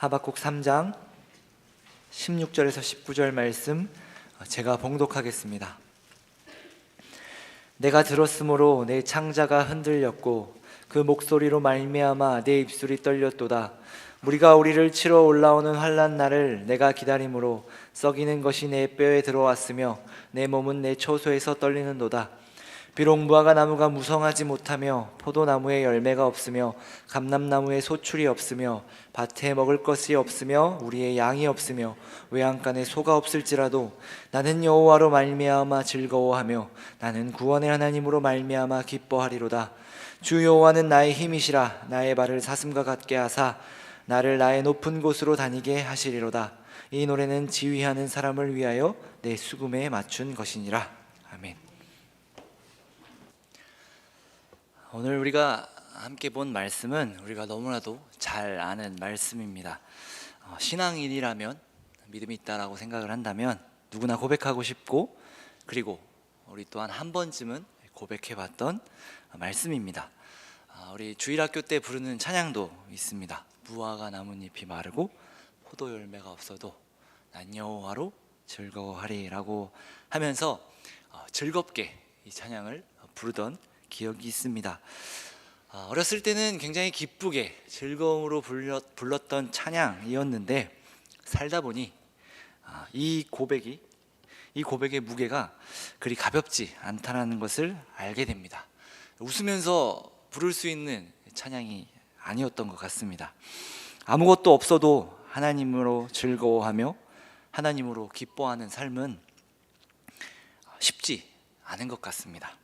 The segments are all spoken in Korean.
하박국 3장 16절에서 19절 말씀 제가 봉독하겠습니다. 내가 들었으므로 내 창자가 흔들렸고 그 목소리로 말미암아 내 입술이 떨렸도다. 무리가 우리를 치러 올라오는 환란 날을 내가 기다림으로 썩이는 것이 내 뼈에 들어왔으며 내 몸은 내 초소에서 떨리는도다. 비록 무화과 나무가 무성하지 못하며 포도나무에 열매가 없으며 감람나무에 소출이 없으며 밭에 먹을 것이 없으며 우리의 양이 없으며 외양간에 소가 없을지라도 나는 여호와로 말미암아 즐거워하며 나는 구원의 하나님으로 말미암아 기뻐하리로다. 주 여호와는 나의 힘이시라. 나의 발을 사슴과 같게 하사 나를 나의 높은 곳으로 다니게 하시리로다. 이 노래는 지휘하는 사람을 위하여 내 수금에 맞춘 것이니라. 아멘. 오늘 우리가 함께 본 말씀은 우리가 너무나도 잘 아는 말씀입니다. 어, 신앙인이라면 믿음이 있다라고 생각을 한다면 누구나 고백하고 싶고 그리고 우리 또한 한 번쯤은 고백해봤던 말씀입니다. 아, 우리 주일학교 때 부르는 찬양도 있습니다. 무화과 나뭇잎이 마르고 포도 열매가 없어도 난 여호와로 즐거워하리라고 하면서 어, 즐겁게 이 찬양을 부르던 기억이 있습니다. 아, 어렸을 때는 굉장히 기쁘게 즐거움으로 불렀, 불렀던 찬양이었는데 살다 보니 아, 이 고백이 이 고백의 무게가 그리 가볍지 않다는 것을 알게 됩니다. 웃으면서 부를 수 있는 찬양이 아니었던 것 같습니다. 아무것도 없어도 하나님으로 즐거워하며 하나님으로 기뻐하는 삶은 쉽지 않은 것 같습니다.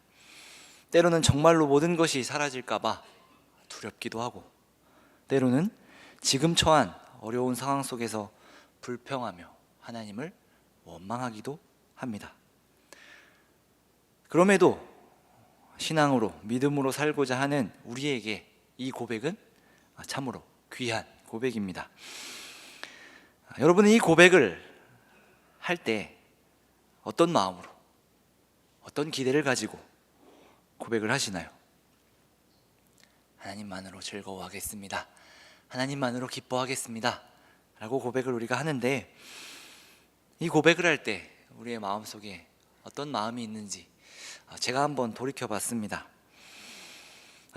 때로는 정말로 모든 것이 사라질까봐 두렵기도 하고, 때로는 지금 처한 어려운 상황 속에서 불평하며 하나님을 원망하기도 합니다. 그럼에도 신앙으로 믿음으로 살고자 하는 우리에게 이 고백은 참으로 귀한 고백입니다. 여러분은 이 고백을 할 때 어떤 마음으로 어떤 기대를 가지고 고백을 하시나요? 하나님만으로 즐거워하겠습니다. 하나님만으로 기뻐하겠습니다. 라고 고백을 우리가 하는데 이 고백을 할 때 우리의 마음속에 어떤 마음이 있는지 제가 한번 돌이켜 봤습니다.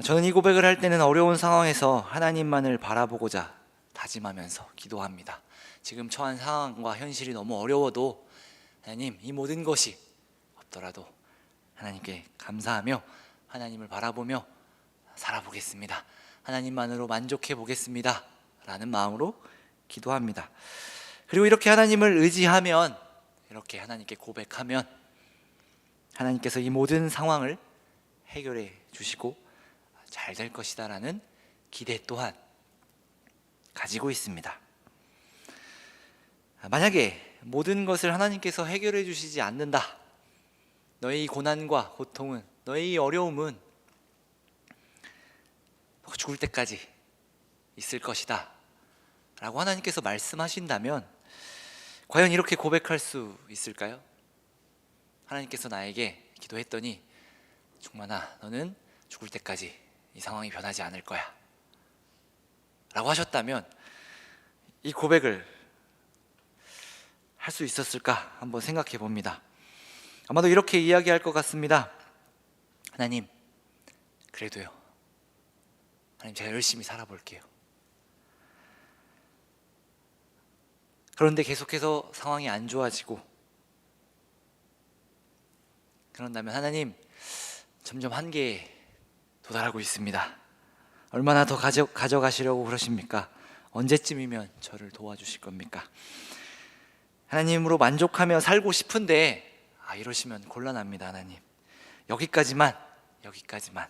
저는 이 고백을 할 때는 어려운 상황에서 하나님만을 바라보고자 다짐하면서 기도합니다. 지금 처한 상황과 현실이 너무 어려워도 하나님 이 모든 것이 없더라도 하나님께 감사하며 하나님을 바라보며 살아보겠습니다. 하나님만으로 만족해 보겠습니다. 라는 마음으로 기도합니다. 그리고 이렇게 하나님을 의지하면 이렇게 하나님께 고백하면 하나님께서 이 모든 상황을 해결해 주시고 잘 될 것이다라는 기대 또한 가지고 있습니다. 만약에 모든 것을 하나님께서 해결해 주시지 않는다. 너의 이 고난과 고통은 너의 이 어려움은 죽을 때까지 있을 것이다. 라고 하나님께서 말씀하신다면 과연 이렇게 고백할 수 있을까요? 하나님께서 나에게 기도했더니 종만아 너는 죽을 때까지 이 상황이 변하지 않을 거야 라고 하셨다면 이 고백을 할 수 있었을까 한번 생각해 봅니다 아마도 이렇게 이야기할 것 같습니다 하나님 그래도요 하나님 제가 열심히 살아볼게요 그런데 계속해서 상황이 안 좋아지고 그런다면 하나님 점점 한계에 도달하고 있습니다. 얼마나 더 가져, 가져가시려고 그러십니까? 언제쯤이면 저를 도와주실 겁니까? 하나님으로 만족하며 살고 싶은데 아 이러시면 곤란합니다, 하나님. 여기까지만 여기까지만.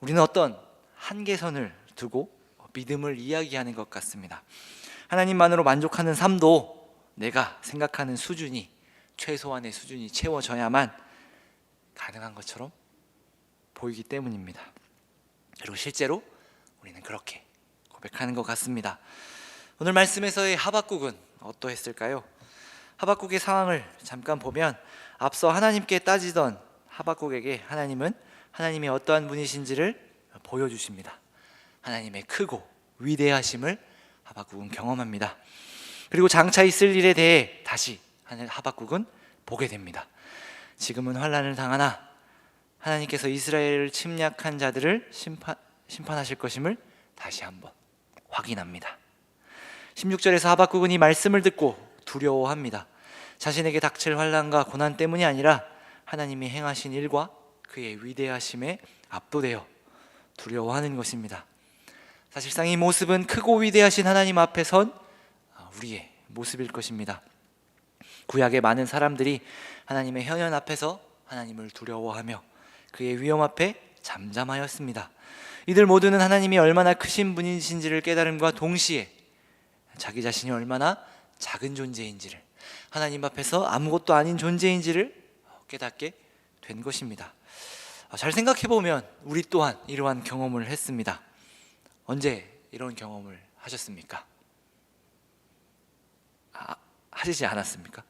우리는 어떤 한계선을 두고 믿음을 이야기하는 것 같습니다. 하나님만으로 만족하는 삶도 내가 생각하는 수준이 최소한의 수준이 채워져야만 가능한 것처럼 보이기 때문입니다. 그리고 실제로 우리는 그렇게 고백하는 것 같습니다. 오늘 말씀에서의 하박국은 어떠했을까요? 하박국의 상황을 잠깐 보면 앞서 하나님께 따지던 하박국에게 하나님은 하나님이 어떠한 분이신지를 보여주십니다. 하나님의 크고 위대하심을 하박국은 경험합니다. 그리고 장차 있을 일에 대해 다시 하박국은 보게 됩니다. 지금은 환란을 당하나 하나님께서 이스라엘을 침략한 자들을 심판, 심판하실 것임을 다시 한번 확인합니다. 16절에서 하박국은 이 말씀을 듣고 두려워합니다. 자신에게 닥칠 환란과 고난 때문이 아니라 하나님이 행하신 일과 그의 위대하심에 압도되어 두려워하는 것입니다. 사실상 이 모습은 크고 위대하신 하나님 앞에 선 우리의 모습일 것입니다. 구약의 많은 사람들이 하나님의 현현 앞에서 하나님을 두려워하며 그의 위험 앞에 잠잠하였습니다. 이들 모두는 하나님이 얼마나 크신 분이신지를 깨달음과 동시에 자기 자신이 얼마나 작은 존재인지를 하나님 앞에서 아무것도 아닌 존재인지를 깨닫게 된 것입니다. 잘 생각해 보면 우리 또한 이러한 경험을 했습니다. 언제 이런 경험을 하셨습니까? 아, 하시지 않았습니까?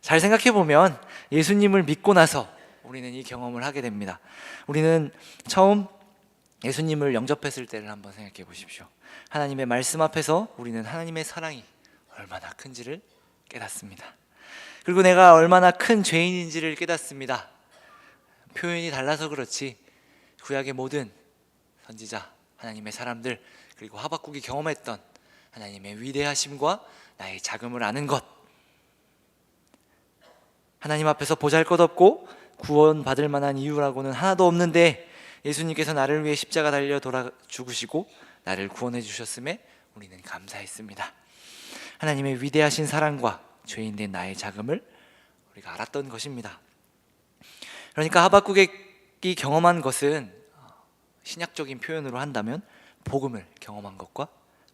잘 생각해 보면 예수님을 믿고 나서 우리는 이 경험을 하게 됩니다. 우리는 처음 예수님을 영접했을 때를 한번 생각해 보십시오. 하나님의 말씀 앞에서 우리는 하나님의 사랑이 얼마나 큰지를 깨닫습니다. 그리고 내가 얼마나 큰 죄인인지를 깨닫습니다. 표현이 달라서 그렇지 구약의 모든 선지자, 하나님의 사람들 그리고 하박국이 경험했던 하나님의 위대하심과 나의 자금을 아는 것 하나님 앞에서 보잘것없고 구원받을 만한 이유라고는 하나도 없는데 예수님께서 나를 위해 십자가 달려 돌아 죽으시고 나를 구원해 주셨음에 우리는 감사했습니다. 하나님의 위대하신 사랑과 죄인 된 나의 자금을 우리가 알았던 것입니다. 그러니까 하박국이 경험한 것은 신약적인 표현으로 한다면 복음을 경험한 것과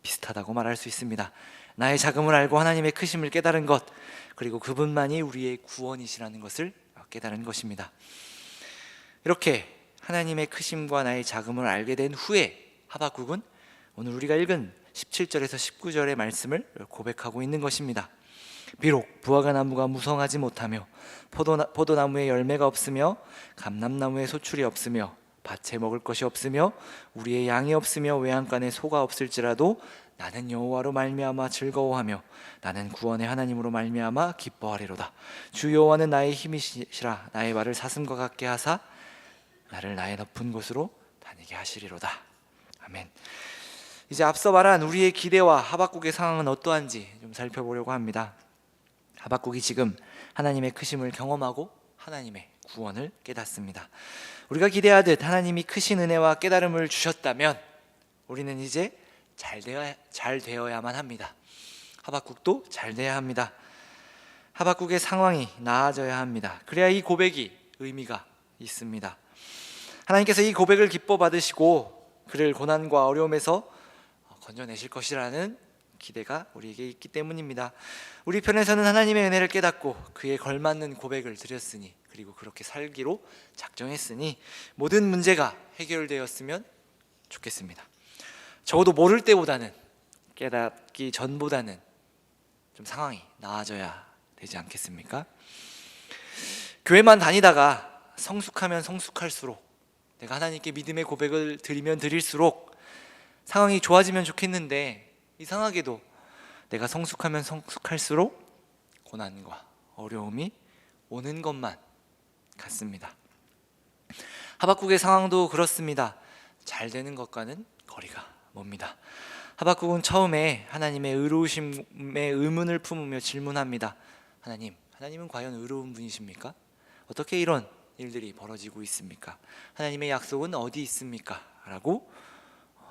비슷하다고 말할 수 있습니다. 나의 자금을 알고 하나님의 크심을 깨달은 것 그리고 그분만이 우리의 구원이시라는 것을 깨달은 것입니다. 이렇게 하나님의 크심과 나의 자금을 알게 된 후에 하박국은 오늘 우리가 읽은 17절에서 19절의 말씀을 고백하고 있는 것입니다. 비록 부화가 나무가 무성하지 못하며 포도나, 포도나무에 열매가 없으며 감람나무에 소출이 없으며 밭에 먹을 것이 없으며 우리의 양이 없으며 외양간에 소가 없을지라도 나는 여호와로 말미암아 즐거워하며 나는 구원의 하나님으로 말미암아 기뻐하리로다. 주 여호와는 나의 힘이시라 나의 말을 사슴과 같게 하사 나를 나의 높은 곳으로 다니게 하시리로다. 아멘 이제 앞서 말한 우리의 기대와 하박국의 상황은 어떠한지 좀 살펴보려고 합니다 하박국이 지금 하나님의 크심을 경험하고 하나님의 구원을 깨닫습니다. 우리가 기대하듯 하나님이 크신 은혜와 깨달음을 주셨다면 우리는 이제 잘 되어 잘 되어야만 합니다. 하박국도 잘 돼야 합니다. 하박국의 상황이 나아져야 합니다. 그래야 이 고백이 의미가 있습니다. 하나님께서 이 고백을 기뻐 받으시고 그를 고난과 어려움에서 건져내실 것이라는 기대가 우리에게 있기 때문입니다. 우리 편에서는 하나님의 은혜를 깨닫고 그에 걸맞는 고백을 드렸으니 그리고 그렇게 살기로 작정했으니 모든 문제가 해결되었으면 좋겠습니다. 적어도 모를 때보다는 깨닫기 전보다는 좀 상황이 나아져야 되지 않겠습니까? 교회만 다니다가 성숙하면 성숙할수록 내가 하나님께 믿음의 고백을 드리면 드릴수록 상황이 좋아지면 좋겠는데 이상하게도 내가 성숙하면 성숙할수록 고난과 어려움이 오는 것만 같습니다. 하박국의 상황도 그렇습니다. 잘 되는 것과는 거리가 멉니다. 하박국은 처음에 하나님의 의로우심에 의문을 품으며 질문합니다. 하나님, 하나님은 과연 의로운 분이십니까? 어떻게 이런 일들이 벌어지고 있습니까? 하나님의 약속은 어디 있습니까? 라고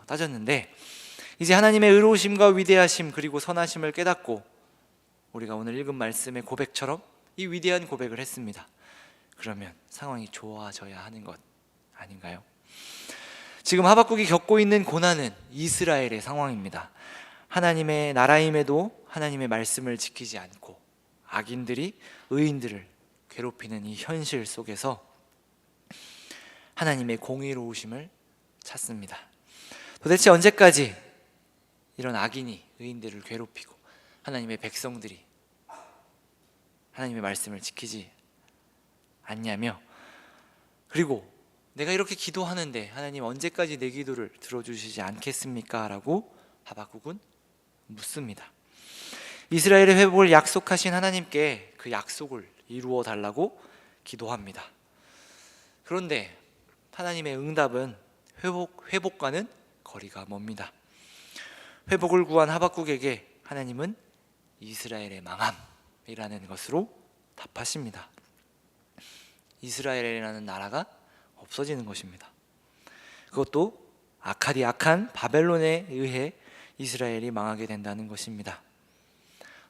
따졌는데 이제 하나님의 의로우심과 위대하심 그리고 선하심을 깨닫고 우리가 오늘 읽은 말씀의 고백처럼 이 위대한 고백을 했습니다. 그러면 상황이 좋아져야 하는 것 아닌가요? 지금 하박국이 겪고 있는 고난은 이스라엘의 상황입니다. 하나님의 나라임에도 하나님의 말씀을 지키지 않고 악인들이 의인들을 괴롭히는 이 현실 속에서 하나님의 공의로우심을 찾습니다. 도대체 언제까지 이런 악인이 의인들을 괴롭히고 하나님의 백성들이 하나님의 말씀을 지키지 않냐며 그리고 내가 이렇게 기도하는데 하나님 언제까지 내 기도를 들어주시지 않겠습니까? 라고 하박국은 묻습니다. 이스라엘의 회복을 약속하신 하나님께 그 약속을 이루어 달라고 기도합니다. 그런데 하나님의 응답은 회복, 회복과는 거리가 멉니다. 회복을 구한 하박국에게 하나님은 이스라엘의 망함이라는 것으로 답하십니다. 이스라엘이라는 나라가 없어지는 것입니다. 그것도 악하디 악한 바벨론에 의해 이스라엘이 망하게 된다는 것입니다.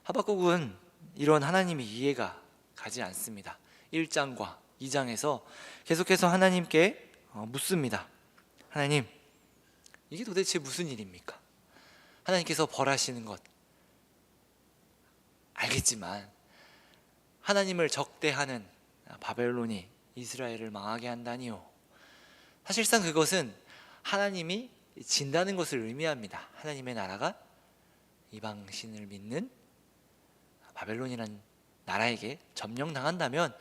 하박국은 이런 하나님의 이해가 가지 않습니다. 1장과 2장에서 계속해서 하나님께 어, 묻습니다. 하나님, 이게 도대체 무슨 일입니까? 하나님께서 벌하시는 것 알겠지만 하나님을 적대하는 바벨론이 이스라엘을 망하게 한다니요. 사실상 그것은 하나님이 진다는 것을 의미합니다. 하나님의 나라가 이방신을 믿는 바벨론이라는 나라에게 점령당한다면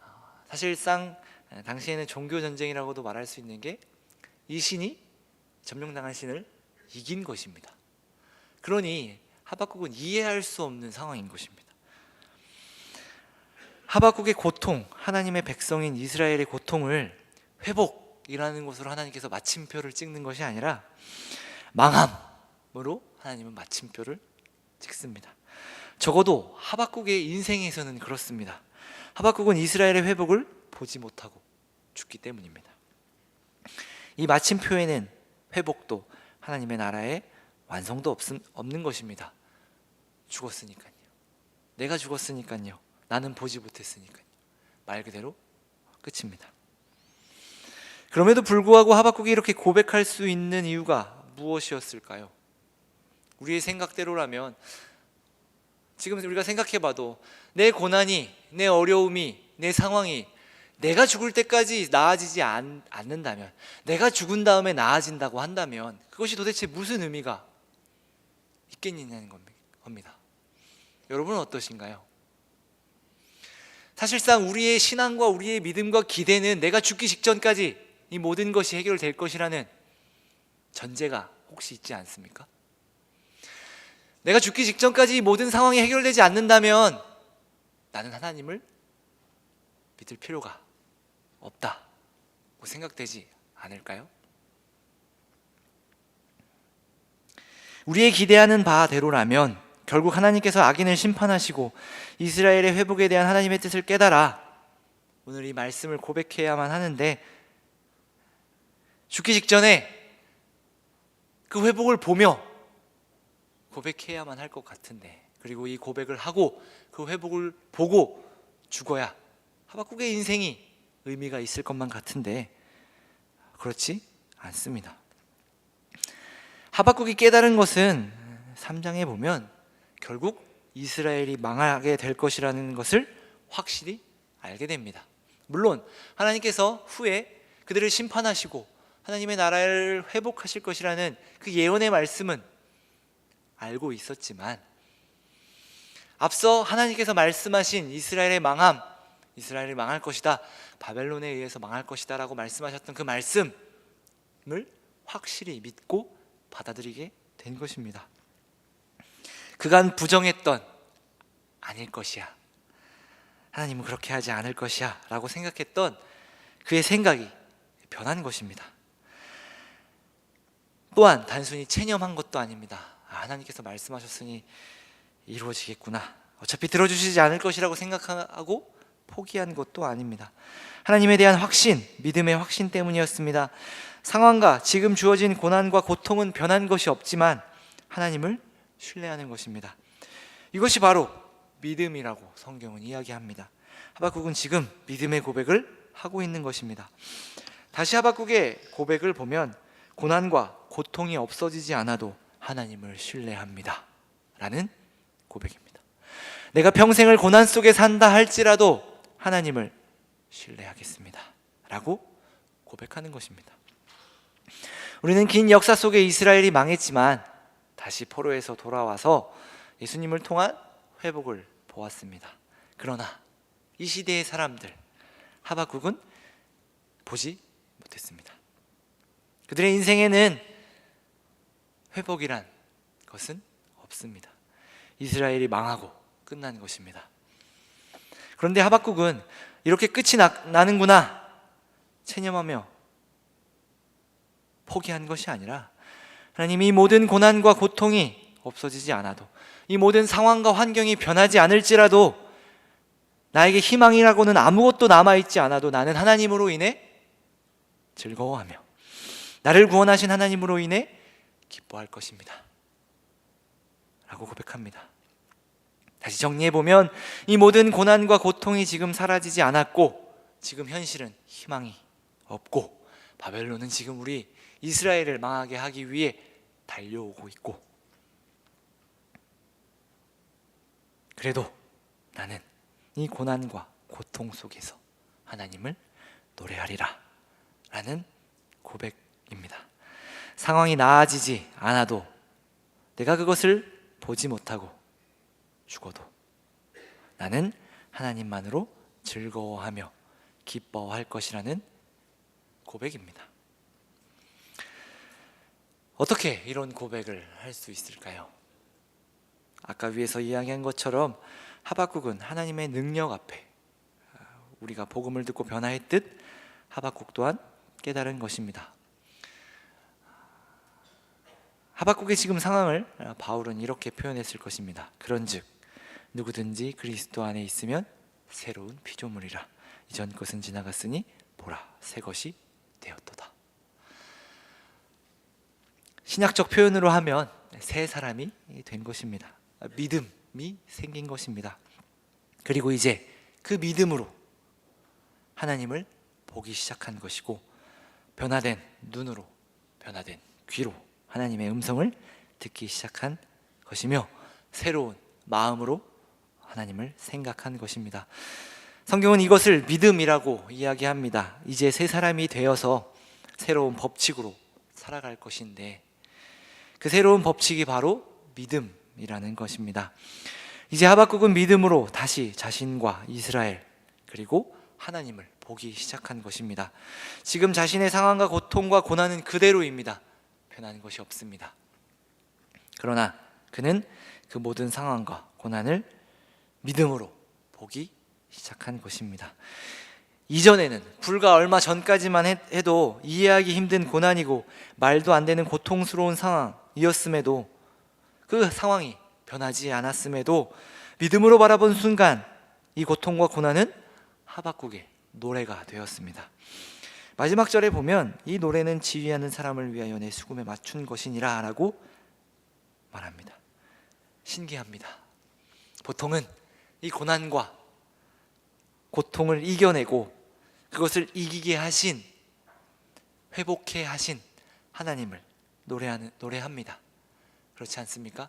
어, 사실상 당시에는 종교 전쟁이라고도 말할 수 있는 게 이 신이 점령당한 신을 이긴 것입니다. 그러니 하박국은 이해할 수 없는 상황인 것입니다. 하박국의 고통, 하나님의 백성인 이스라엘의 고통을 회복이라는 것으로 하나님께서 마침표를 찍는 것이 아니라 망함으로 하나님은 마침표를 찍습니다. 적어도 하박국의 인생에서는 그렇습니다. 하박국은 이스라엘의 회복을 보지 못하고 죽기 때문입니다. 이 마침표에는 회복도 하나님의 나라의 완성도 없음, 없는 것입니다. 죽었으니까요. 내가 죽었으니까요. 나는 보지 못했으니까요. 말 그대로 끝입니다. 그럼에도 불구하고 하박국이 이렇게 고백할 수 있는 이유가 무엇이었을까요? 우리의 생각대로라면 지금 우리가 생각해봐도 내 고난이, 내 어려움이, 내 상황이 내가 죽을 때까지 나아지지 않, 않는다면, 내가 죽은 다음에 나아진다고 한다면 그것이 도대체 무슨 의미가 있겠느냐는 겁니다. 여러분은 어떠신가요? 사실상 우리의 신앙과 우리의 믿음과 기대는 내가 죽기 직전까지 이 모든 것이 해결될 것이라는 전제가 혹시 있지 않습니까? 내가 죽기 직전까지 이 모든 상황이 해결되지 않는다면 나는 하나님을 믿을 필요가 없다고 생각되지 않을까요? 우리의 기대하는 바대로라면 결국 하나님께서 악인을 심판하시고 이스라엘의 회복에 대한 하나님의 뜻을 깨달아 오늘 이 말씀을 고백해야만 하는데 죽기 직전에 그 회복을 보며 고백해야만 할 것 같은데 그리고 이 고백을 하고 그 회복을 보고 죽어야 하박국의 인생이 의미가 있을 것만 같은데 그렇지 않습니다. 하박국이 깨달은 것은 3장에 보면 결국 이스라엘이 망하게 될 것이라는 것을 확실히 알게 됩니다. 물론 하나님께서 후에 그들을 심판하시고 하나님의 나라를 회복하실 것이라는 그 예언의 말씀은 알고 있었지만 앞서 하나님께서 말씀하신 이스라엘의 망함, 이스라엘이 망할 것이다. 바벨론에 의해서 망할 것이다라고 말씀하셨던 그 말씀을 확실히 믿고 받아들이게 된 것입니다. 그간 부정했던 아닐 것이야. 하나님은 그렇게 하지 않을 것이야. 라고 생각했던 그의 생각이 변한 것입니다. 또한 단순히 체념한 것도 아닙니다. 아, 하나님께서 말씀하셨으니 이루어지겠구나. 어차피 들어주시지 않을 것이라고 생각하고 포기한 것도 아닙니다. 하나님에 대한 확신, 믿음의 확신 때문이었습니다. 상황과 지금 주어진 고난과 고통은 변한 것이 없지만 하나님을 신뢰하는 것입니다. 이것이 바로 믿음이라고 성경은 이야기합니다. 하박국은 지금 믿음의 고백을 하고 있는 것입니다. 다시 하박국의 고백을 보면 고난과 고통이 없어지지 않아도 하나님을 신뢰합니다. 라는 고백입니다. 내가 평생을 고난 속에 산다 할지라도 하나님을 신뢰하겠습니다. 라고 고백하는 것입니다. 우리는 긴 역사 속에 이스라엘이 망했지만 다시 포로에서 돌아와서 예수님을 통한 회복을 보았습니다. 그러나 이 시대의 사람들 하박국은 보지 못했습니다. 그들의 인생에는 회복이란 것은 없습니다. 이스라엘이 망하고 끝난 것입니다. 그런데 하박국은 이렇게 끝이 나, 나는구나 체념하며 포기한 것이 아니라 하나님 이 모든 고난과 고통이 없어지지 않아도 이 모든 상황과 환경이 변하지 않을지라도 나에게 희망이라고는 아무것도 남아있지 않아도 나는 하나님으로 인해 즐거워하며 나를 구원하신 하나님으로 인해 기뻐할 것입니다. 라고 고백합니다. 다시 정리해 보면 이 모든 고난과 고통이 지금 사라지지 않았고 지금 현실은 희망이 없고 바벨론은 지금 우리 이스라엘을 망하게 하기 위해 달려오고 있고 그래도 나는 이 고난과 고통 속에서 하나님을 노래하리라 라는 고백입니다. 상황이 나아지지 않아도 내가 그것을 보지 못하고 죽어도 나는 하나님만으로 즐거워하며 기뻐할 것이라는 고백입니다. 어떻게 이런 고백을 할 수 있을까요? 아까 위에서 이야기한 것처럼 하박국은 하나님의 능력 앞에 우리가 복음을 듣고 변화했듯 하박국 또한 깨달은 것입니다. 하박국의 지금 상황을 바울은 이렇게 표현했을 것입니다. 그런즉 누구든지 그리스도 안에 있으면 새로운 피조물이라 이전 것은 지나갔으니 보라 새 것이 되었도다. 신약적 표현으로 하면 새 사람이 된 것입니다. 믿음이 생긴 것입니다. 그리고 이제 그 믿음으로 하나님을 보기 시작한 것이고 변화된 눈으로 변화된 귀로 하나님의 음성을 듣기 시작한 것이며 새로운 마음으로 하나님을 생각한 것입니다. 성경은 이것을 믿음이라고 이야기합니다. 이제 새 사람이 되어서 새로운 법칙으로 살아갈 것인데 그 새로운 법칙이 바로 믿음이라는 것입니다. 이제 하박국은 믿음으로 다시 자신과 이스라엘 그리고 하나님을 보기 시작한 것입니다. 지금 자신의 상황과 고통과 고난은 그대로입니다. 변한 것이 없습니다. 그러나 그는 그 모든 상황과 고난을 믿음으로 보기 시작한 것입니다. 이전에는 불과 얼마 전까지만 해도 이해하기 힘든 고난이고 말도 안 되는 고통스러운 상황이었음에도 그 상황이 변하지 않았음에도 믿음으로 바라본 순간 이 고통과 고난은 하박국의 노래가 되었습니다. 마지막 절에 보면 이 노래는 지휘하는 사람을 위하여 내 수금에 맞춘 것이니라 라고 말합니다. 신기합니다. 보통은 이 고난과 고통을 이겨내고 그것을 이기게 하신 회복해 하신 하나님을 노래하는 노래합니다. 그렇지 않습니까?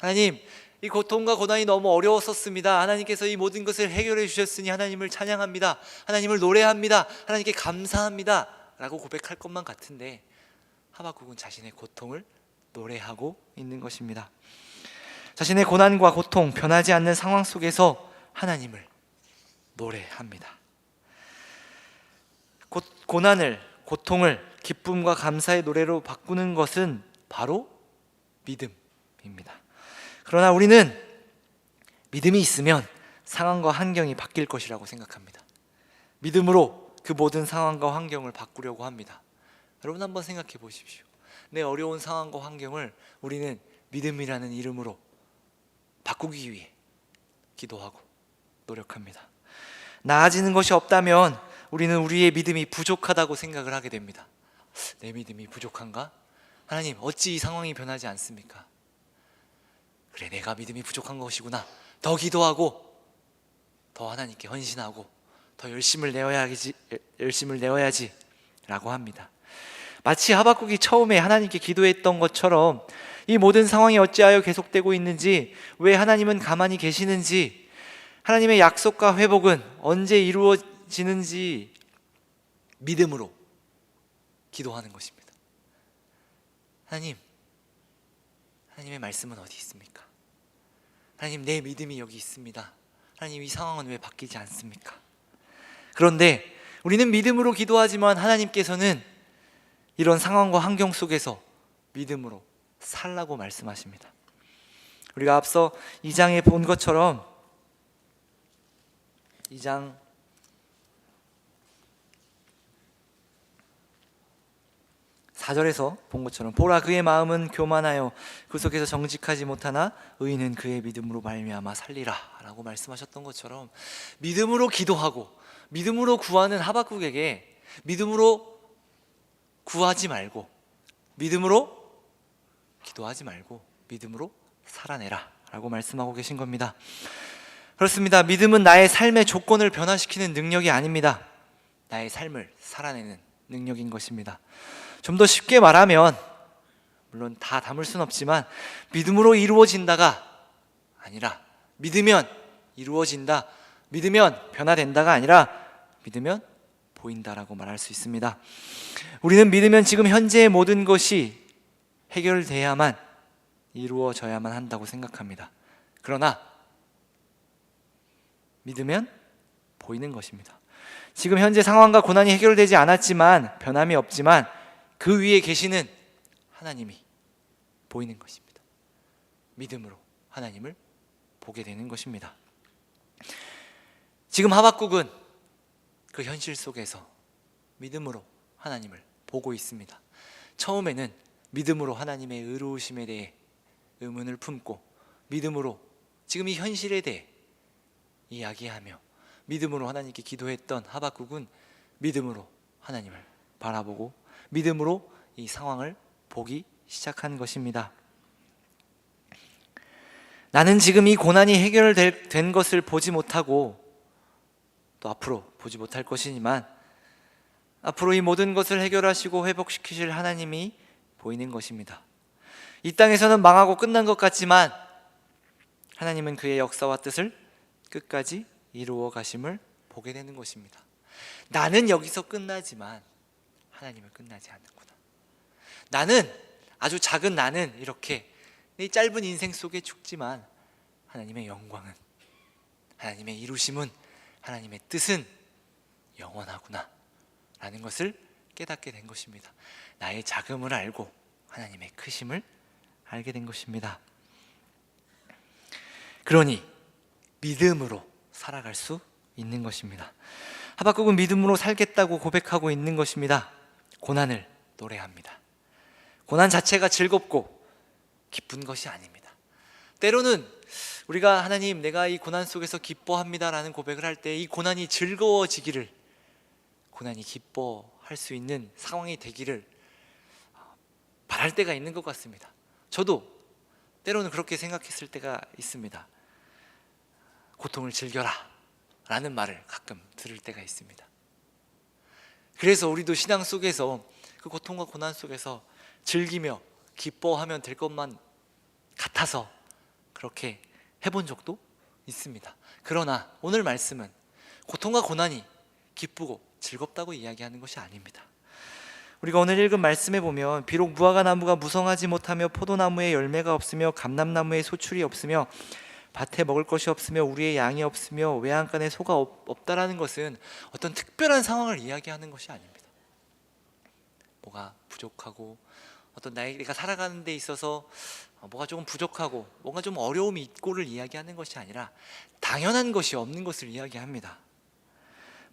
하나님, 이 고통과 고난이 너무 어려웠었습니다. 하나님께서 이 모든 것을 해결해 주셨으니 하나님을 찬양합니다. 하나님을 노래합니다. 하나님께 감사합니다. 라고 고백할 것만 같은데 하박국은 자신의 고통을 노래하고 있는 것입니다. 자신의 고난과 고통, 변하지 않는 상황 속에서 하나님을 노래합니다. 고, 고난을, 고통을 기쁨과 감사의 노래로 바꾸는 것은 바로 믿음입니다. 그러나 우리는 믿음이 있으면 상황과 환경이 바뀔 것이라고 생각합니다. 믿음으로 그 모든 상황과 환경을 바꾸려고 합니다. 여러분 한번 생각해 보십시오. 내 어려운 상황과 환경을 우리는 믿음이라는 이름으로 바꾸기 위해 기도하고 노력합니다. 나아지는 것이 없다면 우리는 우리의 믿음이 부족하다고 생각을 하게 됩니다. 내 믿음이 부족한가? 하나님, 어찌 이 상황이 변하지 않습니까? 그래, 내가 믿음이 부족한 것이구나. 더 기도하고, 더 하나님께 헌신하고, 더 열심을 내어야지, 열심을 내어야지, 라고 합니다. 마치 하박국이 처음에 하나님께 기도했던 것처럼 이 모든 상황이 어찌하여 계속되고 있는지, 왜 하나님은 가만히 계시는지, 하나님의 약속과 회복은 언제 이루어지는지 믿음으로 기도하는 것입니다. 하나님, 하나님의 말씀은 어디 있습니까? 하나님, 내 믿음이 여기 있습니다. 하나님, 이 상황은 왜 바뀌지 않습니까? 그런데 우리는 믿음으로 기도하지만 하나님께서는 이런 상황과 환경 속에서 믿음으로 살라고 말씀하십니다. 우리가 앞서 2장에 본 것처럼 2장 4절에서 본 것처럼 보라 그의 마음은 교만하여 그 속에서 정직하지 못하나 의인은 그의 믿음으로 말미암아 살리라라고 말씀하셨던 것처럼 믿음으로 기도하고 믿음으로 구하는 하박국에게 믿음으로 구하지 말고 믿음으로 기도하지 말고 믿음으로 살아내라 라고 말씀하고 계신 겁니다. 그렇습니다. 믿음은 나의 삶의 조건을 변화시키는 능력이 아닙니다. 나의 삶을 살아내는 능력인 것입니다. 좀 더 쉽게 말하면 물론 다 담을 순 없지만 믿음으로 이루어진다가 아니라 믿으면 이루어진다. 믿으면 변화된다가 아니라 믿으면 보인다라고 말할 수 있습니다. 우리는 믿으면 지금 현재의 모든 것이 해결돼야만 이루어져야만 한다고 생각합니다. 그러나 믿으면 보이는 것입니다. 지금 현재 상황과 고난이 해결되지 않았지만 변함이 없지만 그 위에 계시는 하나님이 보이는 것입니다. 믿음으로 하나님을 보게 되는 것입니다. 지금 하박국은 그 현실 속에서 믿음으로 하나님을 보고 있습니다. 처음에는 믿음으로 하나님의 의로우심에 대해 의문을 품고 믿음으로 지금 이 현실에 대해 이야기하며 믿음으로 하나님께 기도했던 하박국은 믿음으로 하나님을 바라보고 믿음으로 이 상황을 보기 시작한 것입니다. 나는 지금 이 고난이 해결된 것을 보지 못하고 또 앞으로 보지 못할 것이지만 앞으로 이 모든 것을 해결하시고 회복시키실 하나님이 보이는 것입니다. 이 땅에서는 망하고 끝난 것 같지만 하나님은 그의 역사와 뜻을 끝까지 이루어 가심을 보게 되는 것입니다. 나는 여기서 끝나지만 하나님은 끝나지 않는구나. 나는 아주 작은 나는 이렇게 이 짧은 인생 속에 죽지만 하나님의 영광은 하나님의 이루심은 하나님의 뜻은 영원하구나 라는 것을 깨닫게 된 것입니다. 나의 작음을 알고 하나님의 크심을 알게 된 것입니다. 그러니 믿음으로 살아갈 수 있는 것입니다. 하박국은 믿음으로 살겠다고 고백하고 있는 것입니다. 고난을 노래합니다. 고난 자체가 즐겁고 기쁜 것이 아닙니다. 때로는 우리가 하나님 내가 이 고난 속에서 기뻐합니다라는 고백을 할 때 이 고난이 즐거워지기를 고난이 기뻐할 수 있는 상황이 되기를 바랄 때가 있는 것 같습니다. 저도 때로는 그렇게 생각했을 때가 있습니다. 고통을 즐겨라 라는 말을 가끔 들을 때가 있습니다. 그래서 우리도 신앙 속에서 그 고통과 고난 속에서 즐기며 기뻐하면 될 것만 같아서 그렇게 해본 적도 있습니다. 그러나 오늘 말씀은 고통과 고난이 기쁘고 즐겁다고 이야기하는 것이 아닙니다. 우리가 오늘 읽은 말씀에 보면 비록 무화과 나무가 무성하지 못하며 포도나무에 열매가 없으며 감람나무에 소출이 없으며 밭에 먹을 것이 없으며 우리의 양이 없으며 외양간에 소가 없, 없다라는 것은 어떤 특별한 상황을 이야기하는 것이 아닙니다. 뭐가 부족하고 어떤 나이가 살아가는 데 있어서 뭐가 조금 부족하고 뭔가 좀 어려움이 있고를 이야기하는 것이 아니라 당연한 것이 없는 것을 이야기합니다.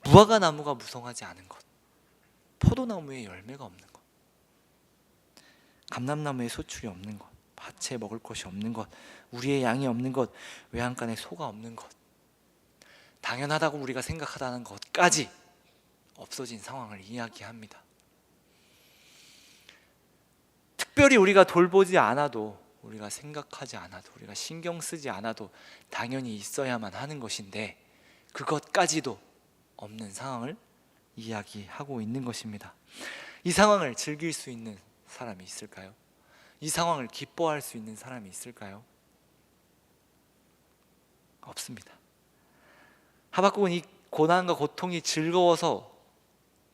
무화과 나무가 무성하지 않은 것, 포도나무에 열매가 없는 것, 감람나무에 소출이 없는 것, 밭에 먹을 것이 없는 것, 우리의 양이 없는 것, 외양간에 소가 없는 것, 당연하다고 우리가 생각하다는 것까지 없어진 상황을 이야기합니다. 특별히 우리가 돌보지 않아도 우리가 생각하지 않아도 우리가 신경 쓰지 않아도 당연히 있어야만 하는 것인데 그것까지도 없는 상황을 이야기하고 있는 것입니다. 이 상황을 즐길 수 있는 사람이 있을까요? 이 상황을 기뻐할 수 있는 사람이 있을까요? 없습니다. 하박국은 이 고난과 고통이 즐거워서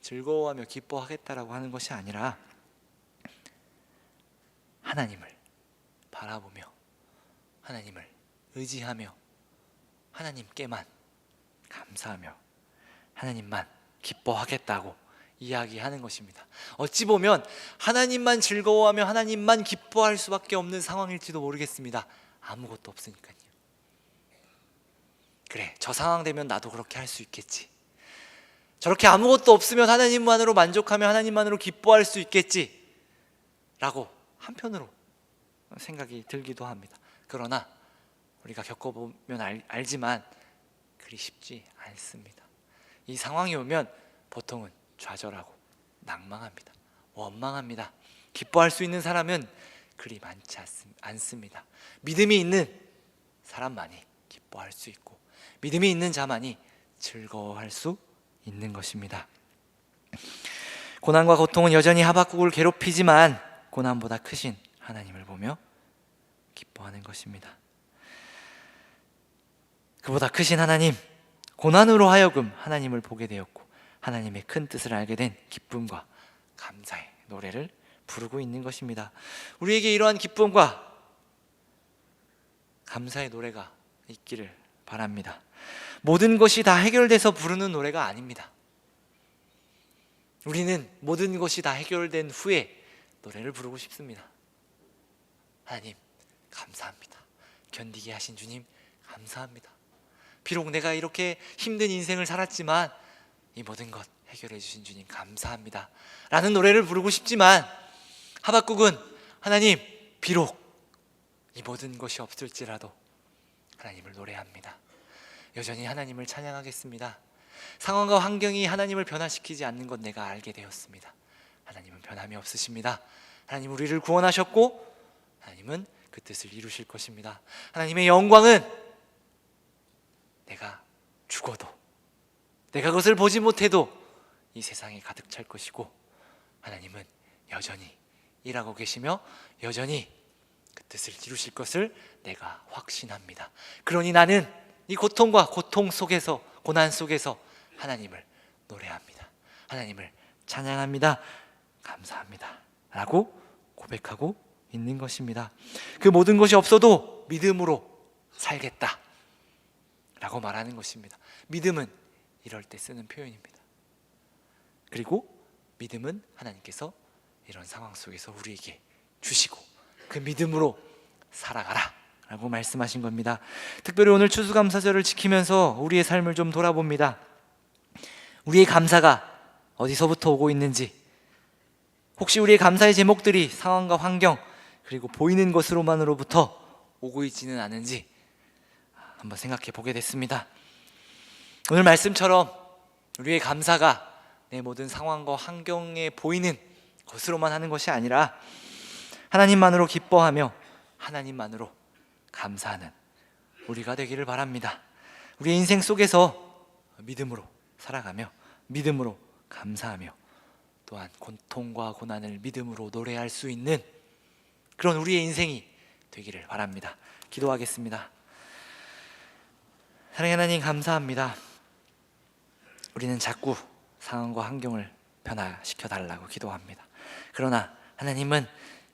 즐거워하며 기뻐하겠다라고 하는 것이 아니라 하나님을 바라보며 하나님을 의지하며 하나님께만 감사하며 하나님만 기뻐하겠다고 이야기하는 것입니다. 어찌 보면 하나님만 즐거워하며 하나님만 기뻐할 수밖에 없는 상황일지도 모르겠습니다. 아무것도 없으니까요. 그래, 저 상황 되면 나도 그렇게 할 수 있겠지. 저렇게 아무것도 없으면 하나님만으로 만족하며 하나님만으로 기뻐할 수 있겠지. 라고 한편으로 생각이 들기도 합니다. 그러나 우리가 겪어보면 알, 알지만 그리 쉽지 않습니다. 이 상황이 오면 보통은 좌절하고 낭망합니다. 원망합니다. 기뻐할 수 있는 사람은 그리 많지 않습- 않습니다. 믿음이 있는 사람만이 기뻐할 수 있고 믿음이 있는 자만이 즐거워할 수 있는 것입니다. 고난과 고통은 여전히 하박국을 괴롭히지만 고난보다 크신 하나님을 보며 기뻐하는 것입니다. 그보다 크신 하나님, 고난으로 하여금 하나님을 보게 되었고 하나님의 큰 뜻을 알게 된 기쁨과 감사의 노래를 부르고 있는 것입니다. 우리에게 이러한 기쁨과 감사의 노래가 있기를 바랍니다. 모든 것이 다 해결돼서 부르는 노래가 아닙니다. 우리는 모든 것이 다 해결된 후에 노래를 부르고 싶습니다. 하나님, 감사합니다. 견디게 하신 주님, 감사합니다. 비록 내가 이렇게 힘든 인생을 살았지만 이 모든 것 해결해 주신 주님 감사합니다. 라는 노래를 부르고 싶지만 하박국은 하나님 비록 이 모든 것이 없을지라도 하나님을 노래합니다. 여전히 하나님을 찬양하겠습니다. 상황과 환경이 하나님을 변화시키지 않는 것 내가 알게 되었습니다. 하나님은 변함이 없으십니다. 하나님 우리를 구원하셨고 하나님은 그 뜻을 이루실 것입니다. 하나님의 영광은 내가 죽어도 내가 그것을 보지 못해도 이 세상에 가득 찰 것이고 하나님은 여전히 일하고 계시며 여전히 그 뜻을 이루실 것을 내가 확신합니다. 그러니 나는 이 고통과 고통 속에서 고난 속에서 하나님을 노래합니다. 하나님을 찬양합니다. 감사합니다. 라고 고백하고 있는 것입니다. 그 모든 것이 없어도 믿음으로 살겠다. 라고 말하는 것입니다. 믿음은 이럴 때 쓰는 표현입니다. 그리고 믿음은 하나님께서 이런 상황 속에서 우리에게 주시고 그 믿음으로 살아가라 라고 말씀하신 겁니다. 특별히 오늘 추수감사절을 지키면서 우리의 삶을 좀 돌아봅니다. 우리의 감사가 어디서부터 오고 있는지 혹시 우리의 감사의 제목들이 상황과 환경 그리고 보이는 것으로만으로부터 오고 있지는 않은지 한번 생각해 보게 됐습니다. 오늘 말씀처럼 우리의 감사가 내 모든 상황과 환경에 보이는 것으로만 하는 것이 아니라 하나님만으로 기뻐하며 하나님만으로 감사하는 우리가 되기를 바랍니다. 우리의 인생 속에서 믿음으로 살아가며 믿음으로 감사하며 또한 고통과 고난을 믿음으로 노래할 수 있는 그런 우리의 인생이 되기를 바랍니다. 기도하겠습니다. 사랑의 하나님 감사합니다. 우리는 자꾸 상황과 환경을 변화시켜 달라고 기도합니다. 그러나 하나님은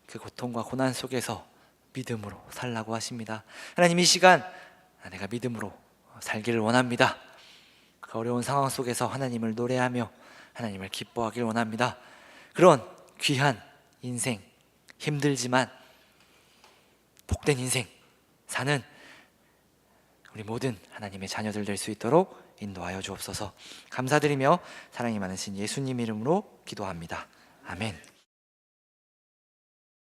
그 고통과 고난 속에서 믿음으로 살라고 하십니다. 하나님 이 시간 내가 믿음으로 살기를 원합니다. 그 어려운 상황 속에서 하나님을 노래하며 하나님을 기뻐하길 원합니다. 그런 귀한 인생 힘들지만 복된 인생 사는 우리 모든 하나님의 자녀들 될 수 있도록 인도하여 주옵소서. 감사드리며 사랑이 많으신 예수님 이름으로 기도합니다. 아멘.